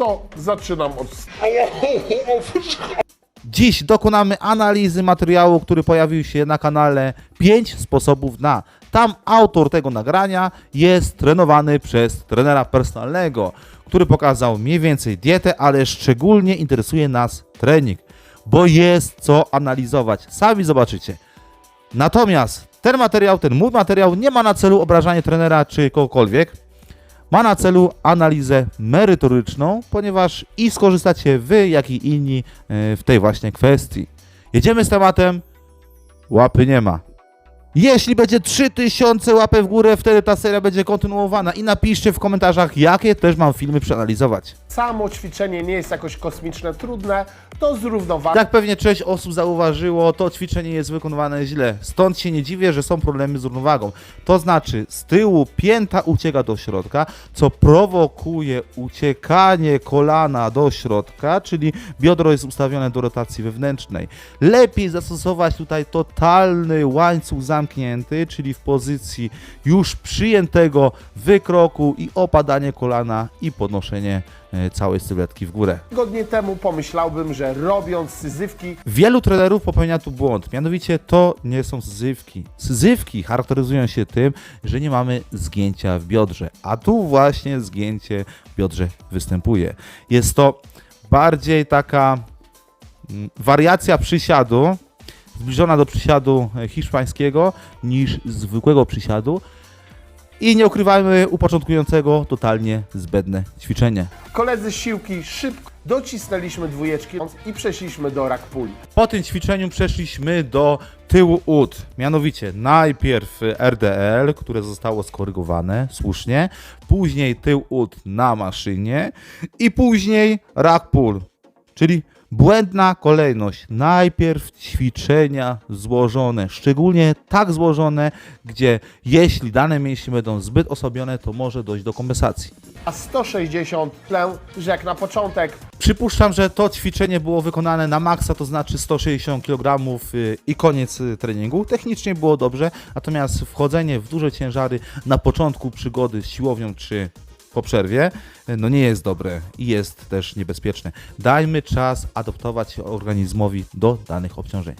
To zaczynam od Dziś dokonamy analizy materiału, który pojawił się na kanale 5 sposobów na. Tam autor tego nagrania jest trenowany przez trenera personalnego, który pokazał mniej więcej dietę, ale szczególnie interesuje nas trening, bo jest co analizować. Sami zobaczycie. Natomiast ten materiał, ten mój materiał nie ma na celu obrażanie trenera czy kogokolwiek. Ma na celu analizę merytoryczną, ponieważ i skorzystacie wy, jak i inni e, w tej właśnie kwestii. Jedziemy z tematem. Łapy nie ma. Jeśli będzie 3000 łapek w górę, wtedy ta seria będzie kontynuowana i napiszcie w komentarzach, jakie też mam filmy przeanalizować. Samo ćwiczenie nie jest jakoś kosmiczne trudne, to zrównoważone. Jak pewnie część osób zauważyło, to ćwiczenie jest wykonywane źle. Stąd się nie dziwię, że są problemy z równowagą. To znaczy, z tyłu pięta ucieka do środka, co prowokuje uciekanie kolana do środka, czyli biodro jest ustawione do rotacji wewnętrznej. Lepiej zastosować tutaj totalny łańcuch zamknięty, czyli w pozycji już przyjętego wykroku i opadanie kolana i podnoszenie całej sylwetki w górę. Tygodnie temu pomyślałbym, że robiąc syzywki, Wielu trenerów popełnia tu błąd, mianowicie to nie są syzywki. Syzywki charakteryzują się tym, że nie mamy zgięcia w biodrze, a tu właśnie zgięcie w biodrze występuje. Jest to bardziej taka mm, wariacja przysiadu, zbliżona do przysiadu e, hiszpańskiego niż zwykłego przysiadu. I nie ukrywajmy u początkującego totalnie zbędne ćwiczenie. koledzy z siłki szybko docisnęliśmy dwójeczki i przeszliśmy do rack puli. Po tym ćwiczeniu przeszliśmy do tyłu ud. Mianowicie najpierw RDL, które zostało skorygowane słusznie, później tył ud na maszynie i później rack pull, czyli błędna kolejność. Najpierw ćwiczenia złożone, szczególnie tak złożone, gdzie jeśli dane mięśnie będą zbyt osobione, to może dojść do kompensacji. A 160 tlę, jak na początek Przypuszczam, że to ćwiczenie było wykonane na maksa, to znaczy 160 kg y, i koniec y, treningu. Technicznie było dobrze, natomiast wchodzenie w duże ciężary na początku przygody z siłownią czy po przerwie, no nie jest dobre i jest też niebezpieczne. Dajmy czas adaptować się organizmowi do danych obciążeń.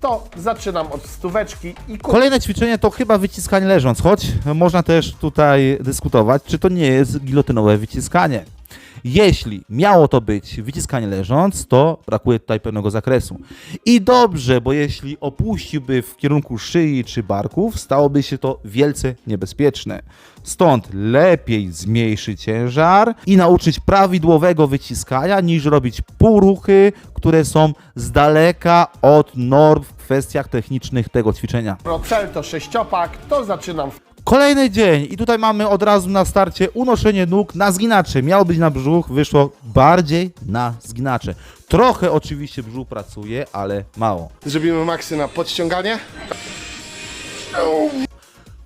to zaczynam od stóweczki i ku... Kolejne ćwiczenie to chyba wyciskanie leżąc, choć można też tutaj dyskutować, czy to nie jest gilotynowe wyciskanie. Jeśli miało to być wyciskanie leżąc, to brakuje tutaj pewnego zakresu. I dobrze, bo jeśli opuściłby w kierunku szyi czy barków, stałoby się to wielce niebezpieczne. Stąd lepiej zmniejszyć ciężar i nauczyć prawidłowego wyciskania, niż robić półruchy, które są z daleka od norm w kwestiach technicznych tego ćwiczenia. cel to sześciopak, to zaczynam Kolejny dzień i tutaj mamy od razu na starcie unoszenie nóg na zginacze. Miało być na brzuch, wyszło bardziej na zginacze. Trochę oczywiście brzuch pracuje, ale mało. Zrobimy maksy na podciąganie.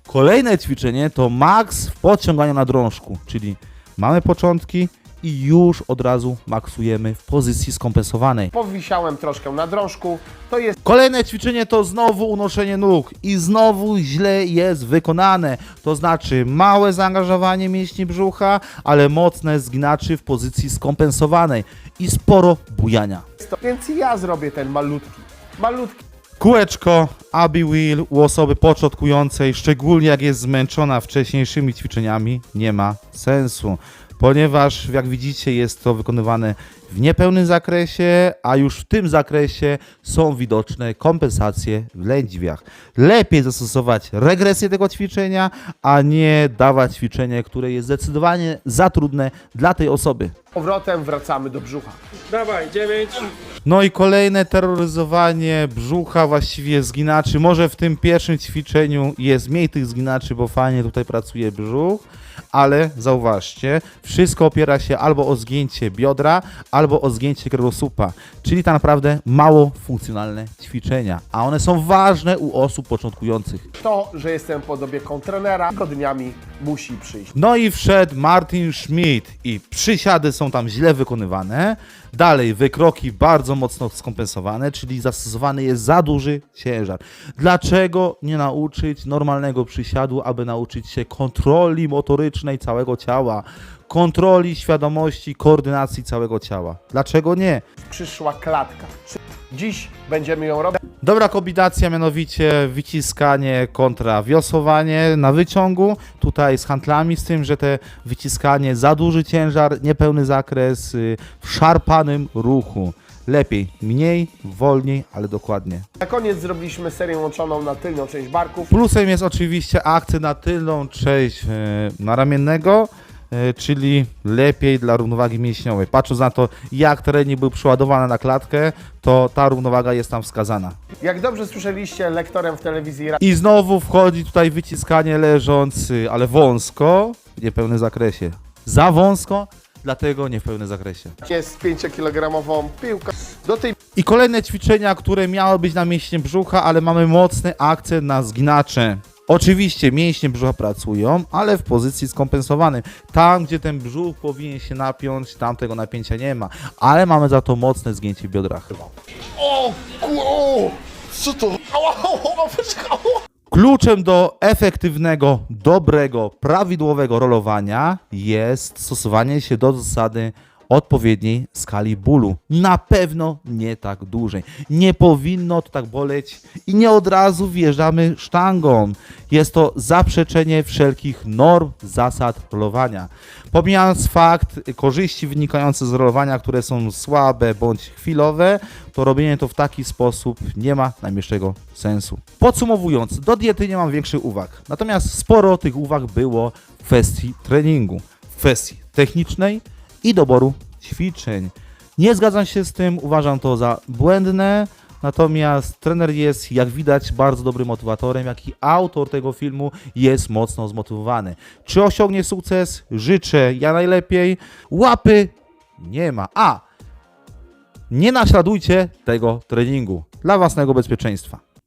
Kolejne ćwiczenie to maks w podciąganiu na drążku, czyli mamy początki i już od razu maksujemy w pozycji skompensowanej. Powisiałem troszkę na drążku, to jest Kolejne ćwiczenie to znowu unoszenie nóg i znowu źle jest wykonane. To znaczy małe zaangażowanie mięśni brzucha, ale mocne zginaczy w pozycji skompensowanej i sporo bujania. więc ja zrobię ten malutki, malutki Kółeczko, Abbey Wheel u osoby początkującej, szczególnie jak jest zmęczona wcześniejszymi ćwiczeniami, nie ma sensu, ponieważ jak widzicie jest to wykonywane w niepełnym zakresie, a już w tym zakresie są widoczne kompensacje w lędźwiach. Lepiej zastosować regresję tego ćwiczenia, a nie dawać ćwiczenie, które jest zdecydowanie za trudne dla tej osoby. powrotem wracamy do brzucha. Dawaj, 9. No i kolejne terroryzowanie brzucha, właściwie zginaczy. Może w tym pierwszym ćwiczeniu jest mniej tych zginaczy, bo fajnie tutaj pracuje brzuch, ale zauważcie, wszystko opiera się albo o zgięcie biodra, albo o zgięcie kręgosłupa, czyli tak naprawdę mało funkcjonalne ćwiczenia, a one są ważne u osób początkujących. To, że jestem pod opieką trenera, tygodniami musi przyjść. No i wszedł Martin Schmidt i przysiady są tam źle wykonywane. Dalej wykroki bardzo mocno skompensowane, czyli zastosowany jest za duży ciężar. Dlaczego nie nauczyć normalnego przysiadu, aby nauczyć się kontroli motorycznej całego ciała? Kontroli, świadomości, koordynacji całego ciała. Dlaczego nie? Przyszła klatka. Dziś będziemy ją robić. Dobra kombinacja, mianowicie wyciskanie kontra wiosłowanie na wyciągu. Tutaj z handlami, z tym, że te wyciskanie za duży ciężar, niepełny zakres, y, w szarpanym ruchu. Lepiej, mniej, wolniej, ale dokładnie. Na koniec zrobiliśmy serię łączoną na tylną część barków. Plusem jest oczywiście akcja na tylną część e, naramiennego, czyli lepiej dla równowagi mięśniowej. Patrząc na to, jak trening był przeładowany na klatkę, to ta równowaga jest tam wskazana. Jak dobrze słyszeliście, lektorem w telewizji I znowu wchodzi tutaj wyciskanie leżąc, y, ale wąsko, w niepełnym zakresie. Za wąsko, dlatego nie w pełnym zakresie. jest 5-kilogramową piłką. Do tej I kolejne ćwiczenia, które miały być na mięśnie brzucha, ale mamy mocny akcent na zginacze. Oczywiście mięśnie brzucha pracują, ale w pozycji skompensowanej. Tam, gdzie ten brzuch powinien się napiąć, tam tego napięcia nie ma. Ale mamy za to mocne zgięcie w biodrach. O, o, co to? Ała, ała, ała. Kluczem do efektywnego, dobrego, prawidłowego rolowania jest stosowanie się do zasady odpowiedniej skali bólu. Na pewno nie tak dużej. Nie powinno to tak boleć i nie od razu wjeżdżamy sztangą. Jest to zaprzeczenie wszelkich norm, zasad rolowania. Pomijając fakt korzyści wynikające z rolowania, które są słabe bądź chwilowe, to robienie to w taki sposób nie ma najmniejszego sensu. Podsumowując, do diety nie mam większych uwag. Natomiast sporo tych uwag było w kwestii treningu, w kwestii technicznej i doboru ćwiczeń. Nie zgadzam się z tym, uważam to za błędne. Natomiast trener jest, jak widać, bardzo dobrym motywatorem, jak i autor tego filmu jest mocno zmotywowany. Czy osiągnie sukces? Życzę ja najlepiej. Łapy nie ma. A! Nie naśladujcie tego treningu dla własnego bezpieczeństwa.